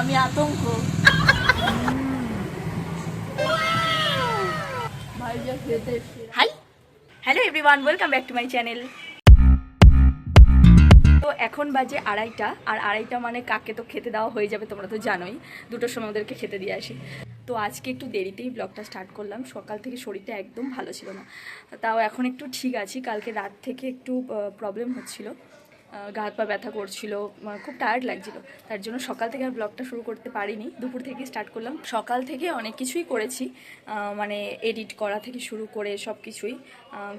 আমি আতঙ্ক। Hi. Hello everyone, welcome back to my channel. তো এখন বাজে আড়াইটা, আর আড়াইটা মানে কাকে তো খেতে দেওয়া হয়ে যাবে, তোমরা তো জানোই। দুটোর সময় ওদেরকে খেতে দিয়ে আসি। তো আজকে একটু দেরিতেই ব্লগটা স্টার্ট করলাম। সকাল থেকে শরীরটা একদম ভালো ছিল না। তাও এখন একটু ঠিক আছি। কালকে রাত থেকে একটু প্রবলেম হচ্ছিল। গা হাত পা ব্যথা করছিল খুব টায়ার্ড লাগছিল। তার জন্য সকাল থেকে আর ব্লগটা শুরু করতে পারিনি। দুপুর থেকে স্টার্ট করলাম। সকাল থেকে অনেক কিছুই করেছি মানে এডিট করা থেকে শুরু করে সব কিছুই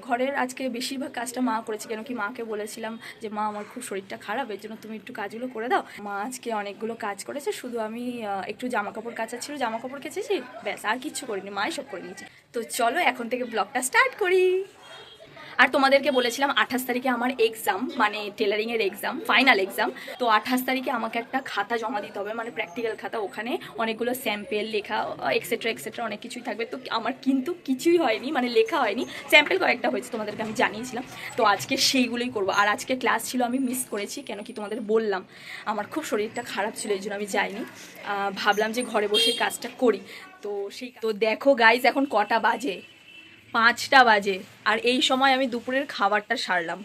ঘরের আজকে বেশিরভাগ কাজটা মা করেছে কেন কি মাকে বলেছিলাম যে, মা, আমার খুব শরীরটা খারাপ, এর জন্য তুমি একটু কাজগুলো করে দাও। মা আজকে অনেকগুলো কাজ করেছে, শুধু আমি একটু জামা কাপড় কাচা ছিল জামা কাপড় কেচেছি, ব্যাস, আর কিচ্ছু করিনি, মাই সব করে নিয়েছে। তো চলো এখন থেকে ব্লগটা স্টার্ট করি। আর তোমাদেরকে বলেছিলাম আঠাশ তারিখে আমার এক্সাম মানে টেলারিংয়ের এক্সাম ফাইনাল এক্সাম তো আঠাশ তারিখে আমাকে একটা খাতা জমা দিতে হবে মানে প্র্যাকটিক্যাল খাতা। ওখানে অনেকগুলো স্যাম্পেল লেখা এক্সেট্রা এক্সেট্রা অনেক কিছুই থাকবে। তো আমার কিন্তু কিছুই হয়নি মানে লেখা হয়নি। স্যাম্পেল কয়েকটা হয়েছে তোমাদেরকে আমি জানিয়েছিলাম। তো আজকে সেইগুলোই করব। আর আজকে ক্লাস ছিল আমি মিস করেছি, কেন কি তোমাদের বললাম। আমার খুব শরীরটা খারাপ ছিল, এই জন্য আমি যাইনি। ভাবলাম যে ঘরে বসে কাজটা করি। তো সেই তো দেখো গাইজ এখন কটা বাজে। পাঁচটা বাজে। আর এই সময় আমি দুপুরের খাবারটা সারলাম।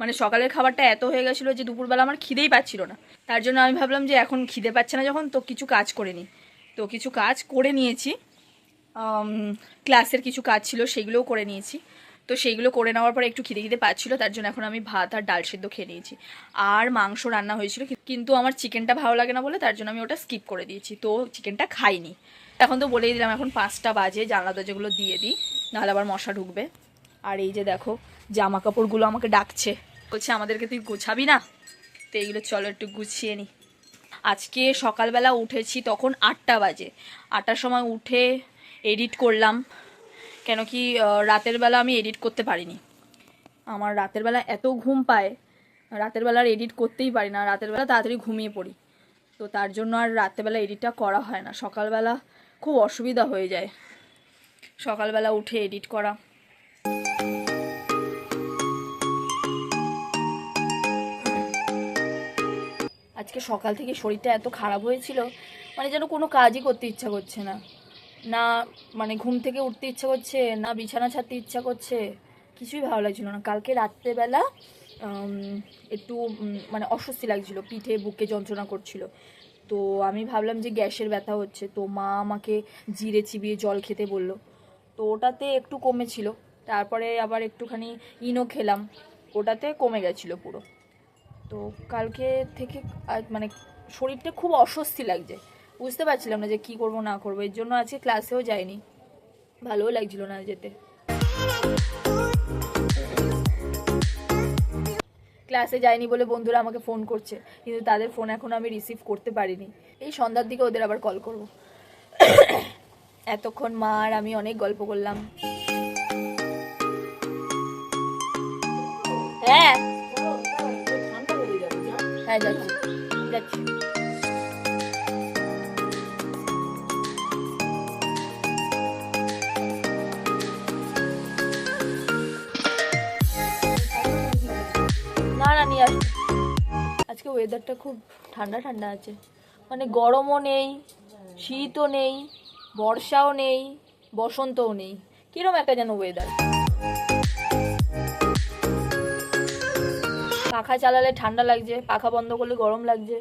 মানে সকালের খাবারটা এত হয়ে গেছিল যে দুপুরবেলা আমার খিদেই পাচ্ছিল না। তার জন্য আমি ভাবলাম যে এখন খিদে পাচ্ছে না যখন, তো কিছু কাজ করে নিই। তো কিছু কাজ করে নিয়েছি। ক্লাসের কিছু কাজ ছিল, সেগুলোও করে নিয়েছি। তো সেইগুলো করে নেওয়ার পরে একটু খিদে খিদে পাচ্ছিল, তার জন্য এখন আমি ভাত আর ডাল সেদ্ধ খেয়ে নিয়েছি। আর মাংস রান্না হয়েছিল কিন্তু আমার চিকেনটা ভালো লাগে না বলে তার জন্য আমি ওটা স্কিপ করে দিয়েছি। তো চিকেনটা খাইনি। এখন তো বলেই দিলাম, এখন পাঁচটা বাজে, জানলা দরজাগুলো দিয়ে দিই। নাহলে আবার মশা ঢুকবে। আর এই যে দেখো জামা কাপড়গুলো আমাকে ডাকছে। বলছে, আমাদেরকে তুই গোছাবি না? তো এইগুলো চলো একটু গুছিয়ে নিই আজকে সকালবেলা উঠেছি তখন আটটা বাজে। আটটার সময় উঠে এডিট করলাম। কেন কি রাতের বেলা আমি এডিট করতে পারিনি। আমার রাতের বেলা এত ঘুম পায়, রাতের বেলা আর এডিট করতেই পারি না। রাতের বেলা তাড়াতাড়ি ঘুমিয়ে পড়ি। তো তার জন্য আর রাতেরবেলা এডিটটা করা হয় না। সকালবেলা খুব অসুবিধা হয়ে যায়। সকালবেলা উঠে এডিট করা। আজকে সকাল থেকে শরীরটা এত খারাপ হয়েছিল মানে যেন কোনো কাজই করতে ইচ্ছা করছে না। না মানে ঘুম থেকে উঠতে ইচ্ছা করছে, না বিছানা ছাড়তে ইচ্ছা করছে, কিছুই ভালো লাগছিল না। কালকে রাত্রেবেলা একটু মানে অস্বস্তি লাগছিল, পিঠে বুকে যন্ত্রণা করছিল। তো আমি ভাবলাম যে গ্যাসের ব্যথা হচ্ছে, তো মা আমাকে জিরে চিবিয়ে জল খেতে বলল। তো ওটাতে একটু কমেছিল, তারপরে আবার একটুখানি ইনো খেলাম, ওটাতে কমে গেছিল পুরো। তো কালকে থেকে মানে শরীরটা খুব অস্বস্তি লাগছে, বুঝতে পারছিলাম না যে কি করব না করব, এর জন্য আজকে ক্লাসেও যাইনি, ভালোও লাগছিল না যেতে। ক্লাসে যায়নি বলে বন্ধুরা আমাকে ফোন করছে। কিন্তু তাদের ফোন এখন আমি রিসিভ করতে পারিনি। এই সন্ধ্যার দিকে ওদের আবার কল করব। এতক্ষণ মা আর আমি অনেক গল্প করলাম। হ্যাঁ। হ্যাঁ যাচ্ছি যাচ্ছি। আজকে ওয়েদারটা খুব ঠান্ডা ঠান্ডা আছে। মানে গরমও নেই, শীতও নেই, বর্ষাও নেই, বসন্তও নেই। কিরম একটা যেন ওয়েদার পাখা চালালে ঠান্ডা লাগছে, পাখা বন্ধ করলে গরম লাগছে।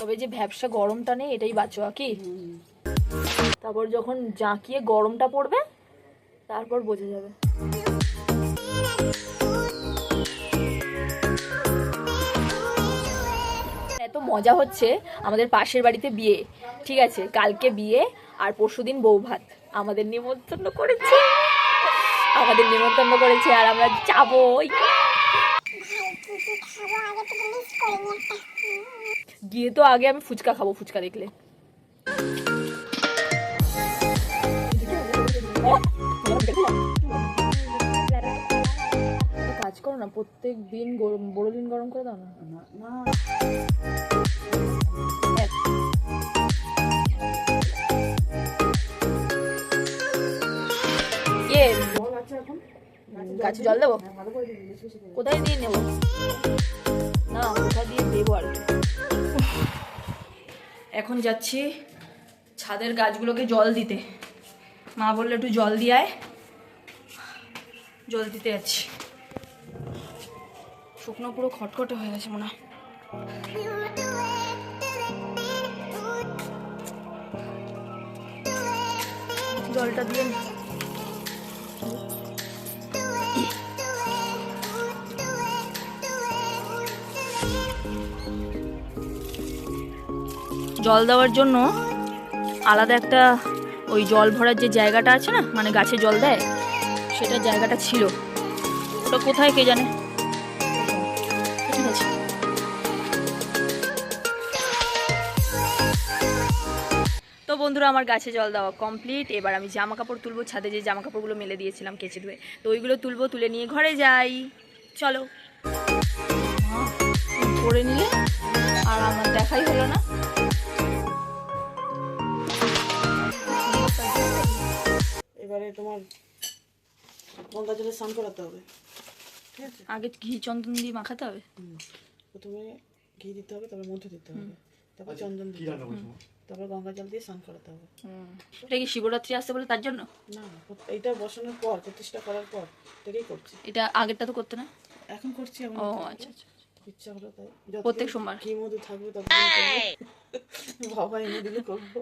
তবে যে ভ্যাবসা গরমটা নেই, এটাই বাঁচোয়া কি? তারপর যখন জাঁকিয়ে গরমটা পড়বে, তারপর বোঝা যাবে। মজা হচ্ছে আমাদের পাশের বাড়িতে বিয়ে। ঠিক আছে, কালকে বিয়ে আর পরশুদিন বউ ভাত। আমাদের নিমন্ত্রণ করেছে। আমাদের নিমন্ত্রণ করেছে আর আমরা যাব গিয়ে তো আগে আমি ফুচকা খাব, ফুচকা দেখলে। কাজ করো না প্রত্যেক দিন গরম বড় দিন গরম করে দাও না। এক। ইয়ে গাছে জল দেবো? কোথায় দিয়ে নেব? না কোথায় দিয়ে দেবো আর এখন যাচ্ছি ছাদের গাছগুলোকে জল দিতে। মা বলল একটু জল দিয়ে আয়। জল দিতে যাচ্ছি। শুকনো পুরো খটখটে হয়ে গেছে মনে হয়। জলটা দিয়ে জল দেওয়ার জন্য আলাদা একটা ওই জল ভরার যে জায়গাটা আছে না মানে গাছে জল দেয়, সেটা জায়গাটা ছিল। ওটা কোথায় কে জানে? তো বন্ধুরা আমার গাছে জল দেওয়া কমপ্লিট এবার আমি জামা কাপড় তুলবো ছাদে যে জামা কাপড়গুলো মেলে দিয়েছিলাম কেচে ধুয়ে। তো ওইগুলো তুলবো তুলে নিয়ে ঘরে যাই। চলো। করে নিলে আর আমার দেখাই হলো না। এবারে তোমার গঙ্গা জলে স্নান করাতে হবে। ঠিক আছে? আগে ঘি চন্দন দিয়ে মাখাতে হবে? প্রথমে ঘি দিতে হবে তারপর মধু দিতে হবে। তারপর চন্দন দিতে হবে। তারপর গঙ্গা জল দিয়ে স্নান করাতে হবে। এটা কি শিবরাত্রি আসছে বলে তার জন্য? না এটা বসানোর পর প্রতিষ্ঠা করার পর থেকেই করছি। এটা আগেরটা তো করতে না? এখন করছি আমি ও আচ্ছা আচ্ছা ইচ্ছা হলো তাই। প্রত্যেক সোমবার? কি মধু থাকবে তখন বাবা এনে দিলে করব।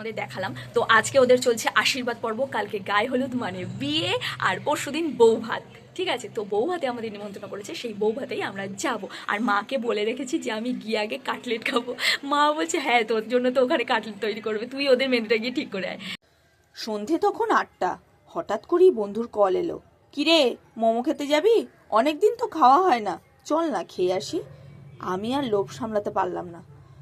তোমাদের দেখালাম। তো আজকে ওদের চলছে আশীর্বাদ পর্ব। কালকে গায়ে হলুদ মানে বিয়ে আর পরশুদিন বউ ভাত। ঠিক আছে? তো বউ ভাতে আমাদের নিমন্ত্রণ করেছে, সেই বউ ভাতেই আমরা যাব। আর মাকে বলে রেখেছি যে, আমি গিয়ে আগে কাটলেট খাব। মা বলছে হ্যাঁ তোর জন্য তো ওখানে কাটলেট তৈরি করবে। তুই ওদের মেনুটা গিয়ে ঠিক করে আয়। সন্ধে তখন আটটা। হঠাৎ করেই বন্ধুর কল এলো। কিরে, মোমো খেতে যাবি? অনেকদিন তো খাওয়া হয় না। চল না, খেয়ে আসি। আমি আর লোভ সামলাতে পারলাম না।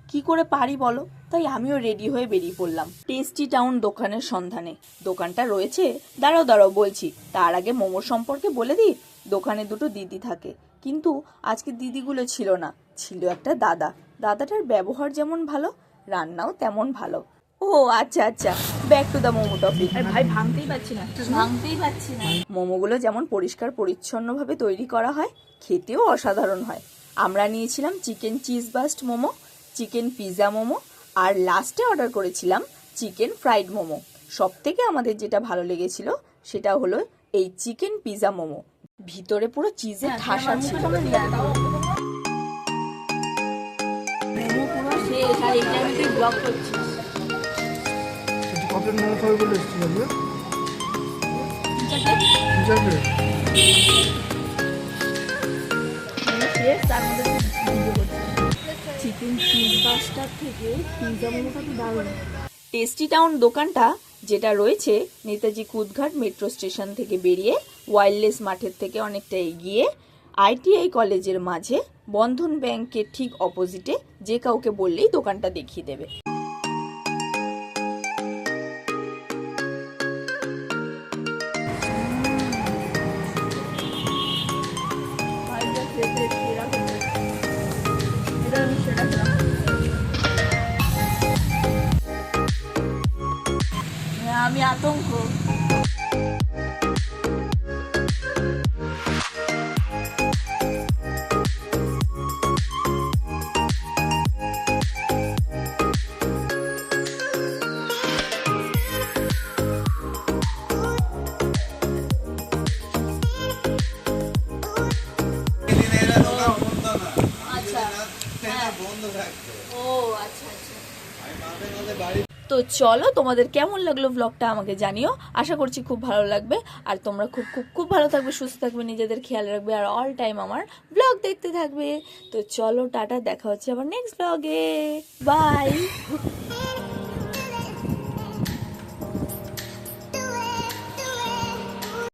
কি করে পারি বলো? তাই আমিও রেডি হয়ে বেরিয়ে পড়লাম। টেস্টি টাউন দোকানের সন্ধানে। দোকানটা রয়েছে? দাঁড়াও দাঁড়াও বলছি। তার আগে মোমোর সম্পর্কে বলে দিই? দোকানে দুটো দিদি থাকে। কিন্তু আজকে দিদিগুলো ছিল না। ছিল একটা দাদা। দাদাটার ব্যবহার যেমন ভালো রান্নাও তেমন ভালো। ও আচ্ছা আচ্ছা। Back to the momo topic আরে ভাই ভাঙতেই পারছি না। ভাঙতেই পারছি না। মোমোগুলো যেমন পরিষ্কার পরিচ্ছন্নভাবে তৈরি করা হয় খেতেও অসাধারণ হয়। আমরা নিয়েছিলাম chicken cheese burst momo chicken pizza momo আর লাস্টে অর্ডার করেছিলাম চিকেন ফ্রাইড মোমো। সব থেকে আমাদের যেটা ভালো লেগেছিল সেটা হলো এই চিকেন পিৎজা মোমো। ভিতরে পুরো চিজে ঠাসা ছিল। বলে এসেছিল আজকে? হিসাবে শেষ তার মধ্যে চিকেন চিজ থেকে পিৎজা মোমোটা তো দারুণ। টেস্টি টাউন দোকানটা যেটা রয়েছে নেতাজি কুদঘাট মেট্রো স্টেশন থেকে বেরিয়ে ওয়াইল্ডলেস মাঠের থেকে অনেকটা এগিয়ে আইটিআই কলেজের মাঝে বন্ধন ব্যাংকের ঠিক অপোজিটে যে কাউকে বললেই দোকানটা দেখিয়ে দেবে। এটা চলো তোমাদের কেমন লাগল ব্লগটা আমাকে জানিও। আশা করছি খুব ভালো লাগবে। আর তোমরা খুব খুব খুব ভালো থাকবে, সুস্থ থাকবে, নিজেদের খেয়াল রাখবে, আর অল টাইম আমার ব্লগ দেখতে থাকবে। তো চলো, টাটা, দেখা হচ্ছে আবার নেক্সট ব্লগে বাই